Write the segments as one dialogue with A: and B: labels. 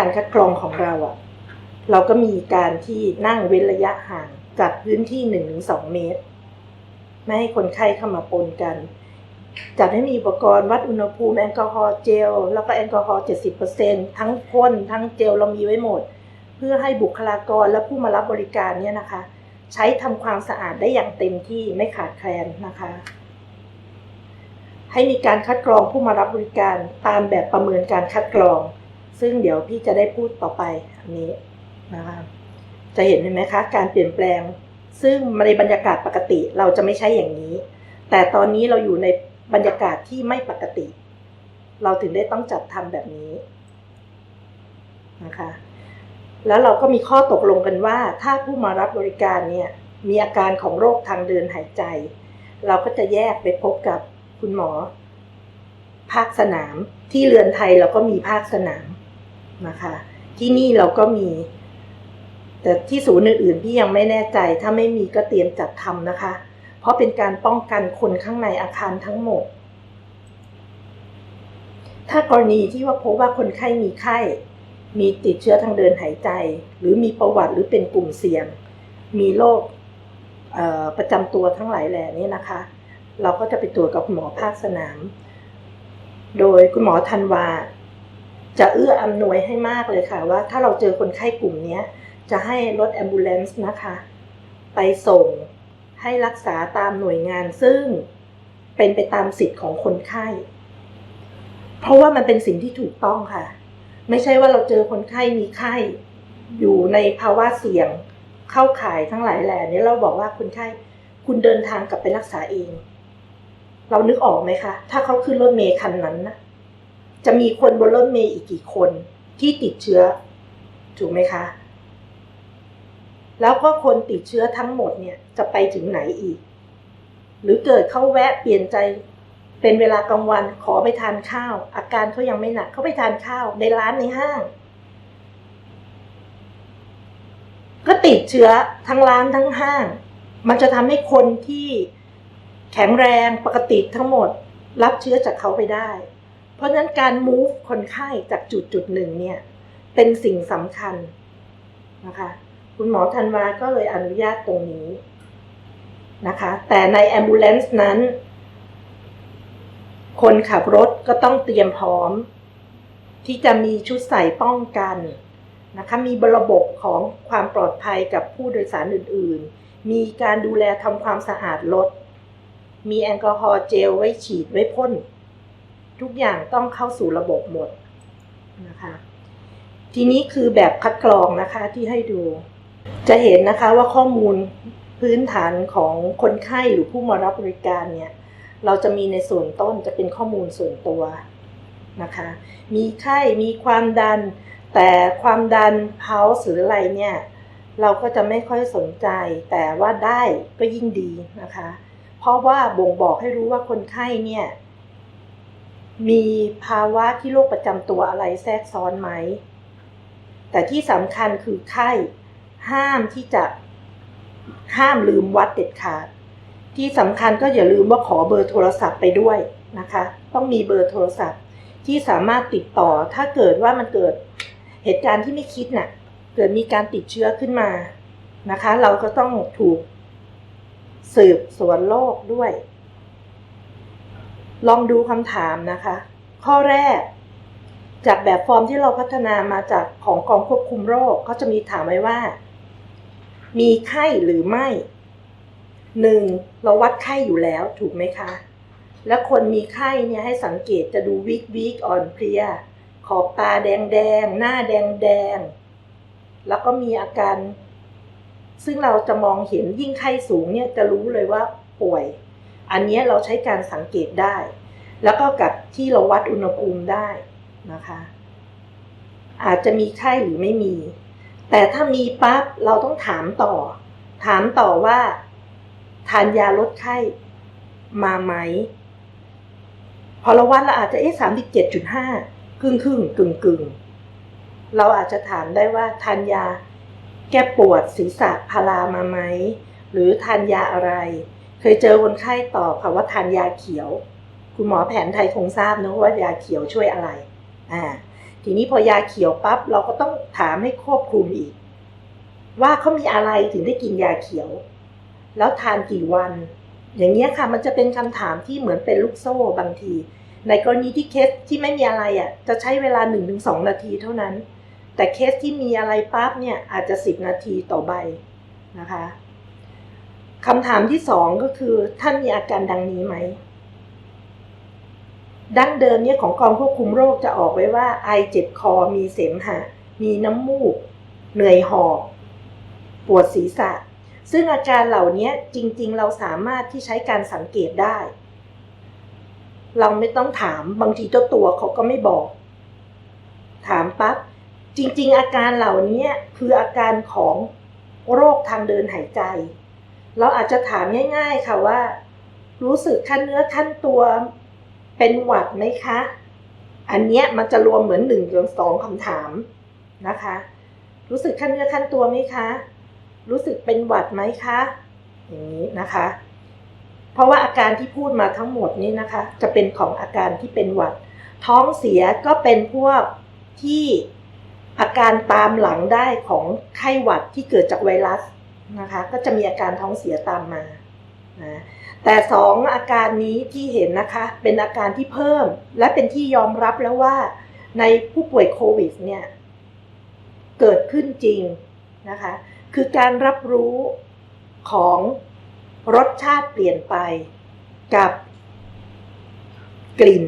A: การคัดกรองของเราอะเราก็มีการที่นั่งเว้นระยะห่างจัดพื้นที่หนึ่งถึงสองเมตร ไม่ให้คนไข้เข้ามาปนกัน จัดให้มีอุปกรณ์วัดอุณหภูมิแอลกอฮอล์เจล แล้วก็แอลกอฮอล์70%ทั้งพ่นทั้งเจลเรามีไว้หมด เพื่อให้บุคลากรและผู้มารับบริการเนี่ยนะคะ ใช้ทำความสะอาดได้อย่างเต็มที่ไม่ขาดแคลนนะคะ ให้มีการคัดกรองผู้มารับบริการตามแบบประเมินการคัดกรอง ซึ่งเดี๋ยวพี่จะได้พูดต่อไปอันนี้นะคะจะเห็นไหมคะ การเปลี่ยนแปลง ซึ่งในบรรยากาศปกติเราจะไม่ใช่อย่างนี้ แต่ตอนนี้เราอยู่ในบรรยากาศที่ไม่ปกติ เราถึงได้ต้องจัดทำแบบนี้นะคะแล้วเราก็มีข้อตกลงกันว่า ถ้าผู้มารับบริการเนี่ยมีอาการของโรคทางเดินหายใจ เราก็จะแยกไปพบกับคุณหมอ ภาคสนามที่เรือนไทยเราก็มีภาคสนาม นะคะ ที่นี่เราก็มี แต่ที่ศูนย์อื่นๆพี่ยังไม่แน่ใจ ถ้าไม่มีก็เตรียมจัดทำนะคะ เพราะเป็นการป้องกันคนข้างในอาคารทั้งหมด ถ้ากรณีที่ว่าพบว่าคนไข้มีไข้ มีติดเชื้อทางเดินหายใจ หรือมีประวัติหรือเป็นกลุ่มเสี่ยง มีโรคประจำตัวทั้งหลายแหล่นี้นะคะ เราก็จะไปตรวจกับคุณหมอภาคสนาม โดยคุณหมอธันวา จะเอื้ออำนวยให้มากเลยค่ะ ว่าถ้าเราเจอคนไข้กลุ่มนี้จะให้รถแอมบูเลนซ์นะคะ ไปส่งให้รักษาตามหน่วยงานซึ่งเป็นไปตามสิทธิ์ของคนไข้ เพราะว่ามันเป็นสิ่งที่ถูกต้องค่ะ ไม่ใช่ว่าเราเจอคนไข้มีไข้ อยู่ในภาวะเสี่ยงเข้าข่ายทั้งหลายแหล่นี้เราบอกว่าคนไข้คุณเดินทางกลับไปรักษาเอง เรานึกออกไหมคะ ถ้าเขาขึ้นรถเมย์คันนั้นนะ จะมีคนบนรถเมย์อีกกี่คนที่ติดเชื้อ ถูกไหมคะ แล้วก็คนติดเชื้อทั้งหมดเนี่ยจะไปถึงไหนอีก หรือเกิดเขาแวะเปลี่ยนใจเป็นเวลากลางวันขอไปทานข้าว อาการเขายังไม่หนักเขาไปทานข้าว ในร้านในห้าง ก็ติดเชื้อทั้งร้านทั้งห้าง มันจะทำให้คนที่แข็งแรงปกติทั้งหมด รับเชื้อจากเขาไปได้ เพราะฉะนั้นการ move คนไข้จากจุดจุดหนึ่งเนี่ย เป็นสิ่งสำคัญนะคะ คุณหมอธันวาก็เลยอนุญาตตรงนี้นะคะ แต่ใน ambulance นั้น คนขับรถก็ต้องเตรียมพร้อม ที่จะมีชุดใส่ป้องกันนะคะ มีระบบของความปลอดภัยกับผู้โดยสารอื่น ๆ มีการดูแลทำความสะอาดรถ มีแอลกอฮอล์เจลไว้ฉีดไว้พ่น ทุกอย่างต้องเข้าสู่ระบบหมดนะคะ ทีนี้คือแบบคัดกรองนะคะที่ให้ดู จะเห็นนะคะว่าข้อมูลพื้นฐานของคนไข้หรือผู้มารับบริการเนี่ย เราจะมีในส่วนต้นจะเป็นข้อมูลส่วนตัวนะคะ มีไข้มีความดัน แต่ความดันเพาหรืออะไรเนี่ย เราก็จะไม่ค่อยสนใจ แต่ว่าได้ก็ยิ่งดีนะคะ เพราะว่าบ่งบอกให้รู้ว่าคนไข้เนี่ย มีภาวะที่โรคประจำตัวอะไรแทรกซ้อนไหม แต่ที่สำคัญคือไข้ ห้ามที่จะห้ามลืมวัดเด็ดขาด ที่สำคัญก็อย่าลืมว่าขอเบอร์โทรศัพท์ไปด้วยนะคะ ต้องมีเบอร์โทรศัพท์ที่สามารถติดต่อถ้าเกิดว่ามันเกิดเหตุการณ์ที่ไม่คิดน่ะ เกิดมีการติดเชื้อขึ้นมานะคะ เราก็ต้องถูกสืบสวนโรคด้วย ลองดูคำถามนะคะ ข้อแรก จากแบบฟอร์มที่เราพัฒนามาจากของกองควบคุมโรคเขาจะมีถามไว้ว่า มีไข้หรือไม่หนึ่งเราวัดไข้อยู่แล้วถูกไหมคะ และคนมีไข้เนี่ยให้สังเกตจะดูวิกวิกอ่อนเพลีย ขอบตาแดงแดงหน้าแดงแดงแล้วก็มีอาการ ซึ่งเราจะมองเห็นยิ่งไข้สูงเนี่ยจะรู้เลยว่าป่วย อันนี้เราใช้การสังเกตได้ แล้วก็กับที่เราวัดอุณหภูมิได้นะคะ อาจจะมีไข้หรือไม่มี แต่ถ้ามีปั๊บเราต้องถามต่อ ถามต่อว่า ทานยาลดไข้มาไหม พอเราวัดเราอาจจะเอ๊ะสามสิบเจ็ดจุดห้าครึ่งครึ่งกึ่งกึ่งเราอาจจะถามได้ว่าทานยาแก้ปวดศีรษะพารามาไหม หรือทานยาอะไร เคยเจอคนไข้ตอบค่ะว่าทานยาเขียว คุณหมอแผนไทยคงทราบนะว่ายาเขียวช่วยอะไรอ่าทีนี้พอยาเขียวปั๊บเราก็ต้องถามให้ครอบคลุมอีก ว่าเขามีอะไรถึงได้กินยาเขียว แล้วทานกี่วัน อย่างเงี้ยค่ะ มันจะเป็นคำถามที่เหมือนเป็นลูกโซ่บางที ในกรณีที่เคสที่ไม่มีอะไรอะ จะใช้เวลา 1-2 นาทีเท่านั้น แต่เคสที่มีอะไรปั๊บเนี่ยอาจจะ 10 นาทีต่อใบนะคะ คำถามที่สองก็คือท่านมีอาการดังนี้ไหม ดั้งเดิมเนี่ยของกองควบคุมโรคจะออกไว้ว่า ไอเจ็บคอมีเสมหะ มีน้ำมูก เหนื่อยหอบปวดศีรษะ ซึ่งอาการเหล่านี้จริง ๆ เราสามารถที่ใช้การสังเกตได้ เราไม่ต้องถามบางทีเจ้าตัวเขาก็ไม่บอก ถามปั๊บจริง ๆ อาการเหล่านี้คืออาการของโรคทางเดินหายใจ เราอาจจะถามง่าย ๆ ค่ะว่า รู้สึกขั้นเนื้อขั้นตัวเป็นหวัดไหมคะ อันเนี้ยมันจะรวมเหมือนหนึ่งรือสองคำถามนะคะ รู้สึกขั้นเนื้อขั้นตัวไหมคะ รู้สึกเป็นหวัดไหมคะ อย่างนี้นะคะ เพราะว่าอาการที่พูดมาทั้งหมดนี้นะคะ จะเป็นของอาการที่เป็นหวัด ท้องเสียก็เป็นพวกที่อาการตามหลังได้ของไข้หวัดที่เกิดจากไวรัส นะคะ ก็จะมีอาการท้องเสียตามมานะแต่สองอาการนี้ที่เห็นนะคะ เป็นอาการที่เพิ่ม และเป็นที่ยอมรับแล้วว่า ในผู้ป่วยโควิดเนี่ย เกิดขึ้นจริงนะคะ คือการรับรู้ของรสชาติเปลี่ยนไปกับกลิ่น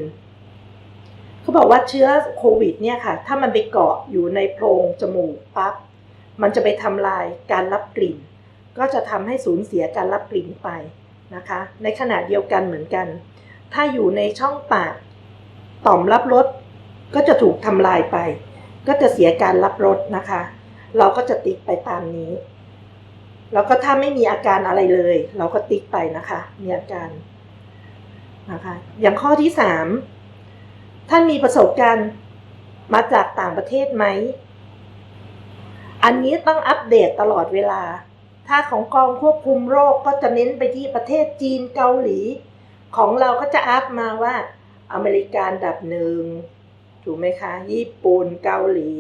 A: เขาบอกว่าเชื้อโควิด เนี่ยค่ะ ถ้ามันไปเกาะอยู่ในโพรงจมูกปั๊บมันจะไปทำลายการรับกลิ่น ก็จะทำให้สูญเสียการรับกลิ่นไปนะคะ ในขณะเดียวกันเหมือนกัน ถ้าอยู่ในช่องปากต่อมรับรสก็จะถูกทำลายไป ก็จะเสียการรับรสนะคะ เราก็จะติ๊กไปตามนี้ แล้วก็ถ้าไม่มีอาการอะไรเลย เราก็ติ๊กไปนะคะ มีอาการนะคะ อย่างข้อที่สามท่านมีประสบการณ์มาจากต่างประเทศไหม อันนี้ต้องอัปเดตตลอดเวลา ถ้าของกองควบคุมโรคก็จะเน้นไปที่ประเทศจีนเกาหลี ของเราก็จะอัพมาว่าอเมริกาอันดับหนึ่งถูกไหมคะ ญี่ปุ่นเกาหลี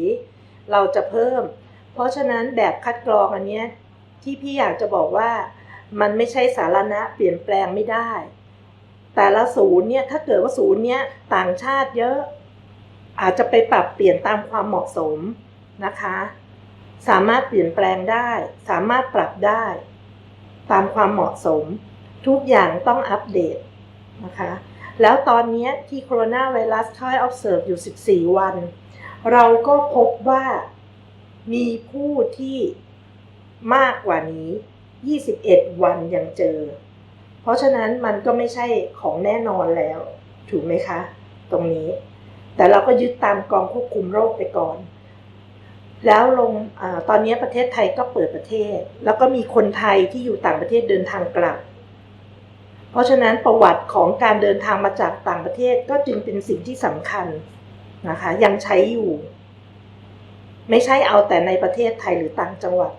A: เราจะเพิ่ม เพราะฉะนั้นแบบคัดกรองอันเนี้ยที่พี่อยากจะบอกว่ามันไม่ใช่สาระเปลี่ยนแปลงไม่ได้ แต่ละศูนย์เนี่ยถ้าเกิดว่าศูนย์เนี้ยต่างชาติเยอะ อาจจะไปปรับเปลี่ยนตามความเหมาะสมนะคะ สามารถเปลี่ยนแปลงได้ สามารถปรับได้ ตามความเหมาะสม ทุกอย่างต้องอัปเดตนะคะแล้วตอนนี้ที่โคโรนาไวรัสเข้าให้ observe อยู่ 14 วัน เราก็พบว่ามีผู้ที่มากกว่านี้ 21 วันยังเจอ เพราะฉะนั้นมันก็ไม่ใช่ของแน่นอนแล้ว ถูกไหมคะ ตรงนี้ แต่เราก็ยึดตามกองควบคุมโรคไปก่อน แล้วลงอตอนนี้ประเทศไทยก็เปิดประเทศ แล้วก็มีคนไทยที่อยู่ต่างประเทศเดินทางกลับ เพราะฉะนั้นประวัติของการเดินทางมาจากต่างประเทศก็จึงเป็นสิ่งที่สำคัญนะคะ ยังใช้อยู่ ไม่ใช่เอาแต่ในประเทศไทยหรือต่างจังหวัด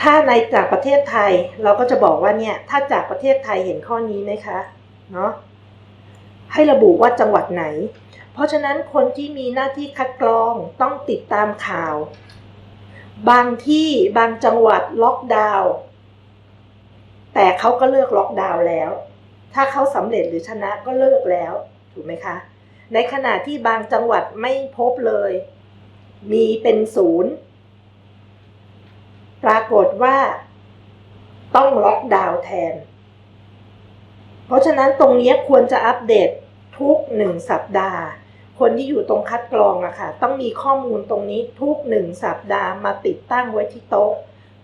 A: ถ้าในจากประเทศไทยเราก็จะบอกว่าเนี่ยถ้าจากประเทศไทยเห็นข้อนี้ไหมคะเนาะให้ระบุว่าจังหวัดไหน เพราะฉะนั้นคนที่มีหน้าที่คัดกรองต้องติดตามข่าว บางที่บางจังหวัดล็อกดาวน์แต่เขาก็เลิกล็อกดาวน์แล้ว ถ้าเขาสำเร็จหรือชนะก็เลิกแล้ว ถูกไหมคะ ในขณะที่บางจังหวัดไม่พบเลย มีเป็นศูนย์ ปรากฏว่า ต้องล็อกดาวน์แทน เพราะฉะนั้นตรงนี้ควรจะอัปเดตทุกหนึ่งสัปดาห์ คนที่อยู่ตรงคัดกรองอะค่ะ ต้องมีข้อมูลตรงนี้ทุกหนึ่งสัปดาห์มาติดตั้งไว้ที่โต๊ะ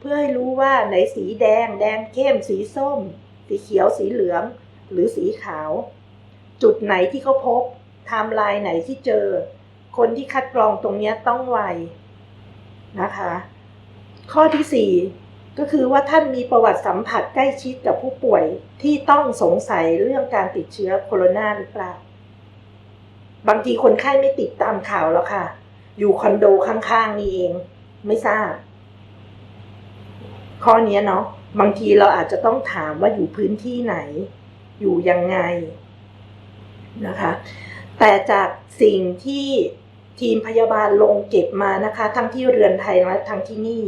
A: เพื่อให้รู้ว่าไหนสีแดง แดงเข้ม สีส้ม สีเขียว สีเหลือง หรือสีขาว จุดไหนที่เขาพบไทม์ไลน์ไหนที่เจอ คนที่คัดกรองตรงนี้ต้องไวนะคะ ข้อที่สี่ก็คือว่าท่านมีประวัติสัมผัสใกล้ชิดกับผู้ป่วยที่ต้องสงสัยเรื่องการติดเชื้อโคโรนาหรือเปล่า บางทีคนไข้ไม่ติดตามข่าวแล้วค่ะ อยู่คอนโดข้างๆนี่เอง ไม่ทราบ ข้อนี้เนาะบางทีเราอาจจะต้องถามว่าอยู่พื้นที่ไหน อยู่ยังไงนะคะ แต่จากสิ่งที่ทีมพยาบาลลงเก็บมานะคะ ทั้งที่เรือนไทยและทั้งที่นี่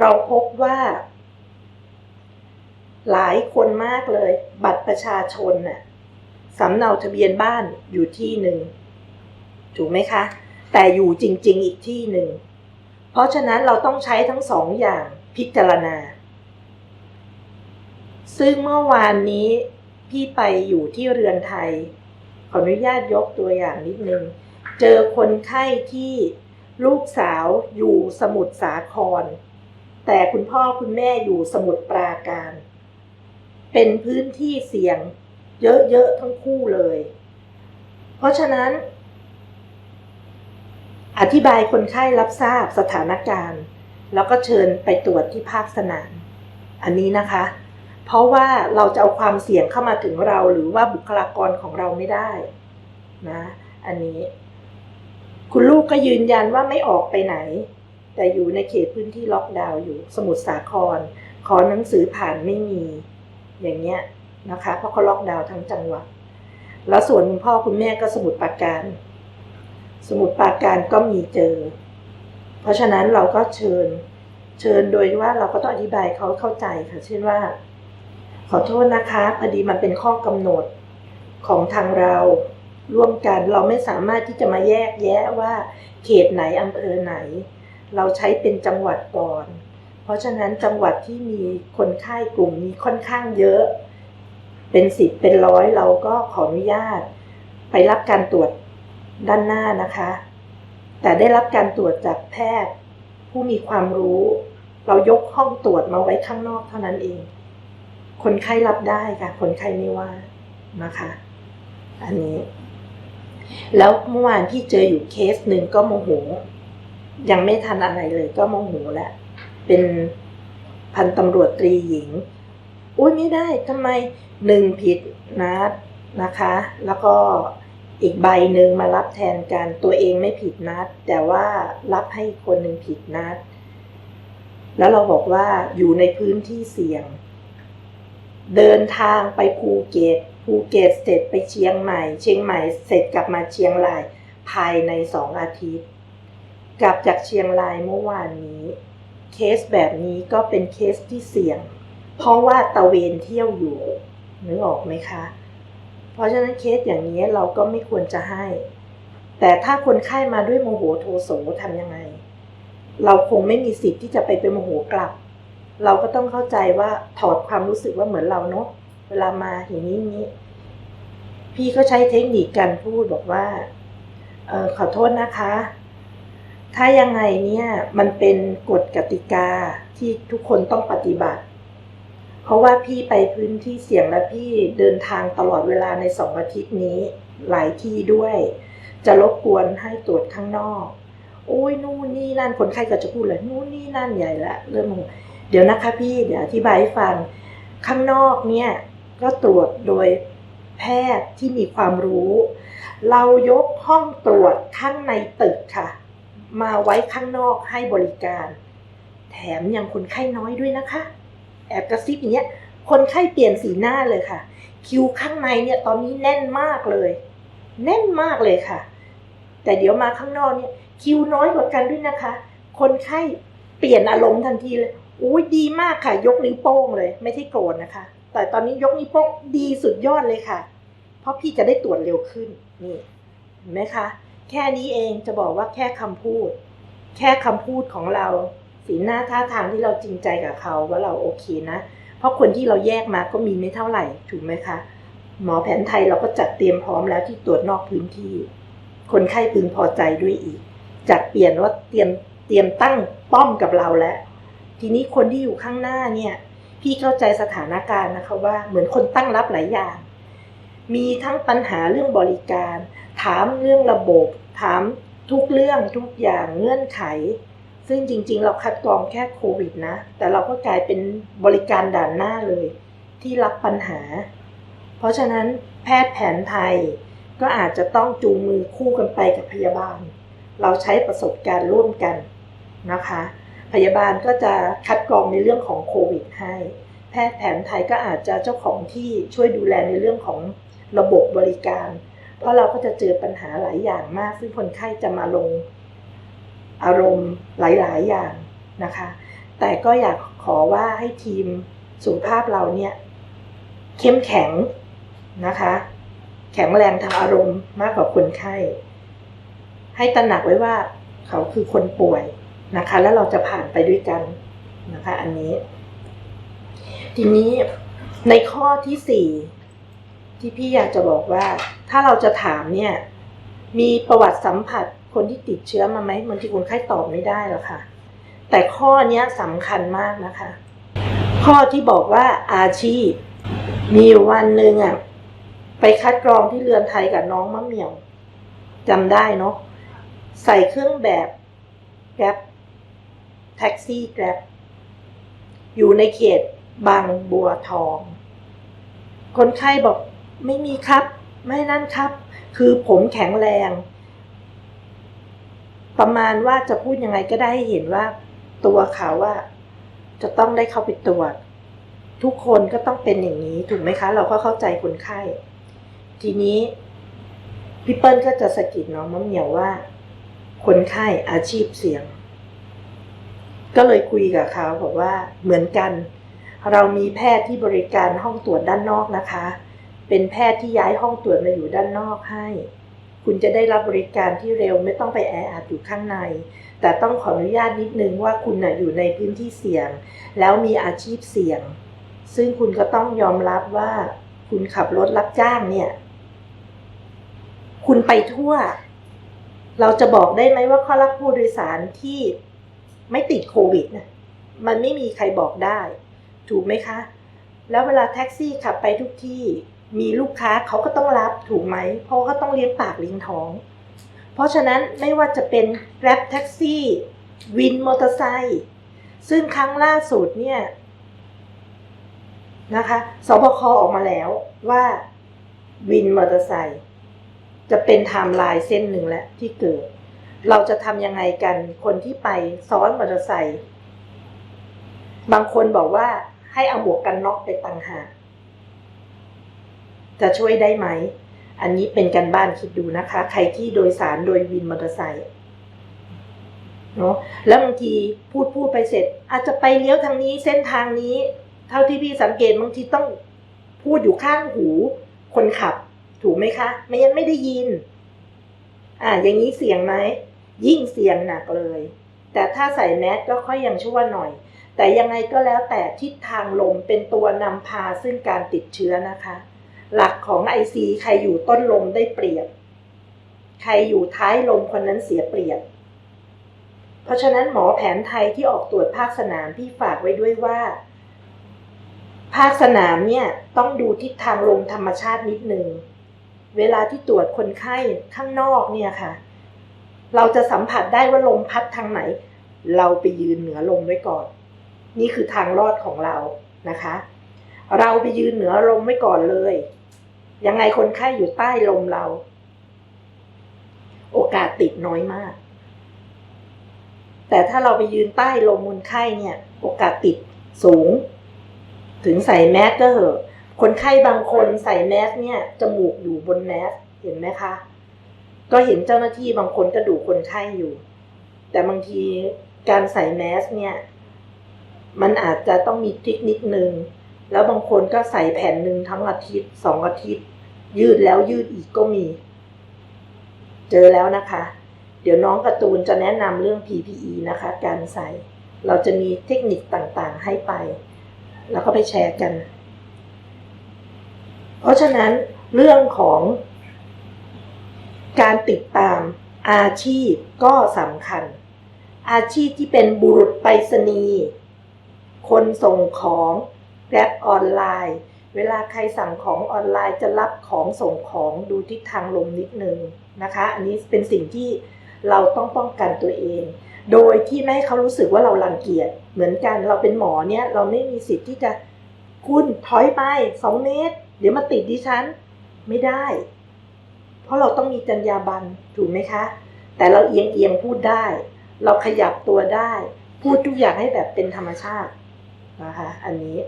A: เราพบว่า หลายคนมากเลย บัตรประชาชนน่ะสำเนาทะเบียนบ้านอยู่ที่หนึ่ง ถูกไหมคะ แต่อยู่จริง ๆ อีกที่หนึ่ง เพราะฉะนั้นเราต้องใช้ทั้งสองอย่างพิจารณา ซึ่งเมื่อวานนี้พี่ไปอยู่ที่เรือนไทย ขออนุญาตยกตัวอย่างนิดนึง เจอคนไข้ที่ลูกสาวอยู่สมุทรสาคร แต่คุณพ่อคุณแม่อยู่สมุทรปราการ เป็นพื้นที่เสี่ยงเยอะๆทั้งคู่เลย เพราะฉะนั้น อธิบายคนไข้รับทราบสถานการณ์ แล้วก็เชิญไปตรวจที่ภาคสนาม อันนี้นะคะ เพราะว่าเราจะเอาความเสี่ยงเข้ามาถึงเราหรือว่าบุคลากรของเราไม่ได้นะ อันนี้ คุณลูกก็ยืนยันว่าไม่ออกไปไหน แต่อยู่ในเขตพื้นที่ล็อกดาวน์อยู่สมุทรสาคร ขอหนังสือผ่านไม่มี อย่างเงี้ยนะคะ เพราะเขาล็อกดาวน์ทั้งจังหวัด แล้วส่วนคุณพ่อคุณแม่ก็สมุทรปราการ สมุทรปราการก็มีเจอ เพราะฉะนั้นเราก็เชิญ เชิญโดยว่าเราก็ต้องอธิบายเขาเข้าใจค่ะ เช่นว่า ขอโทษนะคะพอดีมันเป็นข้อกำหนดของทางเราร่วมกันเราไม่สามารถที่จะมาแยกแยะว่าเขตไหนอำเภอไหน เราใช้เป็นจังหวัดก่อน เพราะฉะนั้นจังหวัดที่มีคนไข้กลุ่มนี้ค่อนข้างเยอะ เป็นสิบเป็นร้อยเราก็ขออนุญาต ไปรับการตรวจ ด้านหน้านะคะ แต่ได้รับการตรวจจากแพทย์ ผู้มีความรู้ เรายกห้องตรวจมาไว้ข้างนอกเท่านั้นเอง คนไข้รับได้ค่ะ คนไข้ไม่ว่านะคะ อันนี้ แล้วเมื่อวานที่เจออยู่เคสหนึ่งก็โมโห ยังไม่ทันอะไรเลยก็โมโหแล้วเป็นพันตำรวจตรีหญิง อุ้ยไม่ได้ทำไมหนึ่งผิดนัดนะคะ แล้วก็ อีกใบหนึ่งมารับแทนกันตัวเองไม่ผิดนัด แต่ว่ารับให้คนหนึ่งผิดนัด แล้วเราบอกว่าอยู่ในพื้นที่เสี่ยง เดินทางไปภูเก็ตภูเก็ตเสร็จไปเชียงใหม่ เชียงใหม่เสร็จกลับมาเชียงรายภายในสองอาทิตย์ กลับจากเชียงรายเมื่อวานนี้ เคสแบบนี้ก็เป็นเคสที่เสี่ยง เพราะว่าตะเวนเที่ยวอยู่นึกออกไหมคะ เพราะฉะนั้นเคสอย่างนี้เราก็ไม่ควรจะให้ แต่ถ้าคนไข้มาด้วยโมโหโทโสทำยังไง เราคงไม่มีสิทธิ์ที่จะไปเป็นโมโหกลับ เราก็ต้องเข้าใจว่าถอดความรู้สึกว่าเหมือนเราเนาะเวลามาอย่างนี้นี้ พี่ก็ใช้เทคนิคการพูดบอกว่าเออขอโทษนะคะ ถ้ายังไงเนี่ยมันเป็นกฎกติกาที่ทุกคนต้องปฏิบัติ เพราะว่าพี่ไปพื้นที่เสี่ยงและพี่เดินทางตลอดเวลาในสองอาทิตย์นี้หลายที่ด้วย จะรบกวนให้ตรวจข้างนอก โอ้ยนู่นนี่นั่นคนไข้ก็จะพูดเลยนู่นนี่นั่นใหญ่ละเริ่มงเดี๋ยวนะคะพี่เดี๋ยวอธิบายให้ฟังข้างนอกเนี่ยก็ตรวจโดยแพทย์ที่มีความรู้ เรายกห้องตรวจข้างในตึกค่ะ มาไว้ข้างนอกให้บริการ แถมยังคนไข้น้อยด้วยนะคะ อบกระซิบอย่างเงี้ย คนไข้เปลี่ยนสีหน้าเลยค่ะ คิวข้างในเนี่ยตอนนี้แน่นมากเลย แน่นมากเลยค่ะ แต่เดี๋ยวมาข้างนอกเนี่ย คิวน้อยกว่ากันด้วยนะคะ คนไข้เปลี่ยนอารมณ์ทันทีเลยอุ้ยดีมากค่ะ ยกนิ้วโป้งเลย ไม่ใช่โกรธนะคะ แต่ตอนนี้ยกนิ้วโป้งดีสุดยอดเลยค่ะ เพราะพี่จะได้ตรวจเร็วขึ้นนี่เห็นไหมคะ แค่นี้เองจะบอกว่าแค่คำพูด แค่คำพูดของเรา สีหน้าท่าทางที่เราจริงใจกับเขาว่าเราโอเคนะ เพราะคนที่เราแยกมาก็มีไม่เท่าไหร่ถูกไหมคะ หมอแผนไทยเราก็จัดเตรียมพร้อมแล้วที่ตรวจนอกพื้นที่ คนไข้พึงพอใจด้วยอีก จัดเปลี่ยนว่าเตรียมเตรียมตั้งป้อมกับเราแล้ว ทีนี้คนที่อยู่ข้างหน้าเนี่ย พี่เข้าใจสถานการณ์นะคะว่าเหมือนคนตั้งรับหลายอย่าง มีทั้งปัญหาเรื่องบริการ ถามเรื่องระบบ ถามทุกเรื่องทุกอย่างเงื่อนไข ซึ่งจริงๆ เราคัดกรองแค่โควิดนะ แต่เราก็กลายเป็นบริการด่านหน้าเลย ที่รับปัญหา เพราะฉะนั้นแพทย์แผนไทยก็อาจจะต้องจูงมือคู่กันไปกับพยาบาล เราใช้ประสบการณ์ร่วมกันนะคะ พยาบาลก็จะคัดกรองในเรื่องของโควิดให้ แพทย์แผนไทยก็อาจจะเจ้าของที่ช่วยดูแลในเรื่องของระบบบริการ เพเพราะเราก็จะเจอปัญหาหลายอย่างมาก ซึ่งคนไข้จะมาลง อารมณ์หลาย ๆ อย่างนะคะ แต่ก็อยากขอว่าให้ทีมสุขภาพเราเนี่ยเข้มแข็งนะคะ แข็งแรงทางอารมณ์มากกว่าคนไข้ ให้ตระหนักไว้ว่าเขาคือคนป่วยนะคะ แล้วเราจะผ่านไปด้วยกันนะคะ อันนี้ ทีนี้ในข้อที่สี่ที่พี่อยากจะบอกว่า ถ้าเราจะถามเนี่ย มีประวัติสัมผัส คนที่ติดเชื้อมาไหมบางทีคนไข้ตอบไม่ได้หรอกค่ะ แต่ข้อเนี้สำคัญมากนะคะ ข้อที่บอกว่าอาชีพ มีวันหนึ่งอะไปคัดกรองที่เรือนไทยกับน้องมะเหมี่ยวจำได้เนาะใส่เครื่องแบบแกร็บแท็กซี่แกร็บอยู่ในเขตบางบัวทอง คนไข้บอกไม่มีครับ ไม่นั่นครับ คือผมแข็งแรง ประมาณว่าจะพูดยังไงก็ได้ให้เห็นว่า ตัวเขาว่าจะต้องได้เข้าไปตรวจ ทุกคนก็ต้องเป็นอย่างนี้ถูกไหมคะ เราก็เข้าใจคนไข้ ทีนี้พี่เปิ้ลก็จะสะกิดน้องมะเหมียวว่า คนไข้อาชีพเสี่ยง ก็เลยคุยกับเขาบอกว่าเหมือนกัน เรามีแพทย์ที่บริการห้องตรวจด้านนอกนะคะ เป็นแพทย์ที่ย้ายห้องตรวจมาอยู่ด้านนอกให้ คุณจะได้รับบริการที่เร็วไม่ต้องไปแออัดอยู่ข้างใน แต่ต้องขออนุญาตนิดนึงว่าคุณนะอยู่ในพื้นที่เสี่ยง แล้วมีอาชีพเสี่ยง ซึ่งคุณก็ต้องยอมรับว่า คุณขับรถรับจ้างเนี่ย คุณไปทั่ว เราจะบอกได้ไหมว่าข้อรับผู้โดยสารที่ไม่ติดโควิดนะมันไม่มีใครบอกได้ ถูกไหมคะ แล้วเวลาแท็กซี่ขับไปทุกที่ มีลูกค้าเขาก็ต้องรับถูกไหม เพราะเขาต้องเลี้ยงปากเลี้ยงท้อง เพราะฉะนั้นไม่ว่าจะเป็น Grab แท็กซี่วินมอเตอร์ไซค์ซึ่งครั้งล่าสุดเนี่ยนะคะสบคออกมาแล้วว่าวินมอเตอร์ไซค์จะเป็นไทม์ไลน์เส้นหนึ่งแล้วที่เกิด เราจะทำยังไงกันคนที่ไปซ้อนมอเตอร์ไซค์บางคนบอกว่าให้เอาหมวกกันน็อกไปต่างหาก จะช่วยได้ไหม อันนี้เป็นการบ้านคิดดูนะคะ ใครที่โดยสารโดยวินมอเตอร์ไซค์เนาะแล้วบางทีพูดพูดไปเสร็จ อาจจะไปเลี้ยวทางนี้เส้นทางนี้ เท่าที่พี่สังเกตบางทีต้องพูดอยู่ข้างหูคนขับ ถูกไหมคะ ไม่งั้นไม่ได้ยิน อ่า อย่างนี้เสียงไหมยิ่งเสียงหนักเลย แต่ถ้าใส่แมสก็ค่อยยังชั่วหน่อย แต่ยังไงก็แล้วแต่ทิศทางลมเป็นตัวนำพาซึ่งการติดเชื้อนะคะ หลักของ IC ใครอยู่ต้นลมได้เปรียบ ใครอยู่ท้ายลมคนนั้นเสียเปรียบ เพราะฉะนั้นหมอแผนไทยที่ออกตรวจภาคสนามพี่ฝากไว้ด้วยว่า ภาคสนามเนี่ยต้องดูทิศทางลมธรรมชาตินิดนึง เวลาที่ตรวจคนไข้ข้างนอกเนี่ยค่ะ เราจะสัมผัสได้ว่าลมพัดทางไหน เราไปยืนเหนือลมไว้ก่อน นี่คือทางรอดของเรานะคะ เราไปยืนเหนือลมไว้ก่อนเลย ยังไงคนไข้อยู่ใต้ลมเรา โอกาสติดน้อยมาก แต่ถ้าเราไปยืนใต้ลมคนไข้เนี่ย โอกาสติดสูง ถึงใส่แมสก็เหอะคนไข้บางคนใส่แมสเนี่ยจมูกอยู่บนแมสเห็นไหมคะ ก็เห็นเจ้าหน้าที่บางคนก็ดูคนไข้อยู่ แต่บางทีการใส่แมสเนี่ย มันอาจจะต้องมีทริคนิดนึง แล้วบางคนก็ใส่แผ่นหนึ่งทั้งอาทิตย์สองอาทิตย์ ยืดแล้วยืดอีกก็มี เจอแล้วนะคะ เดี๋ยวน้องการ์ตูนจะแนะนำเรื่อง PPE นะคะ การใส่ เราจะมีเทคนิคต่างๆให้ไป แล้วก็ไปแชร์กัน เพราะฉะนั้นเรื่องของการติดตามอาชีพก็สำคัญ อาชีพที่เป็นบุรุษไปรษณีย์คนส่งของแกร็บออนไลน์ เวลาใครสั่งของออนไลน์จะรับของส่งของดูทิศทางลมนิดนึงนะคะ อันนี้เป็นสิ่งที่เราต้องป้องกันตัวเอง โดยที่ไม่ให้เขารู้สึกว่าเรารังเกียจเหมือนกันเราเป็นหมอเนี่ยเราไม่มีสิทธิ์ที่จะคุณถอยไปสองเมตร เดี๋ยวมาติดดิฉันไม่ได้ เพราะเราต้องมีจรรยาบรรณถูกไหมคะ แต่เราเอียงเอียงพูดได้ เราขยับตัวได้ พูดทุกอย่างให้แบบเป็นธรรมชาตินะคะ อันนี้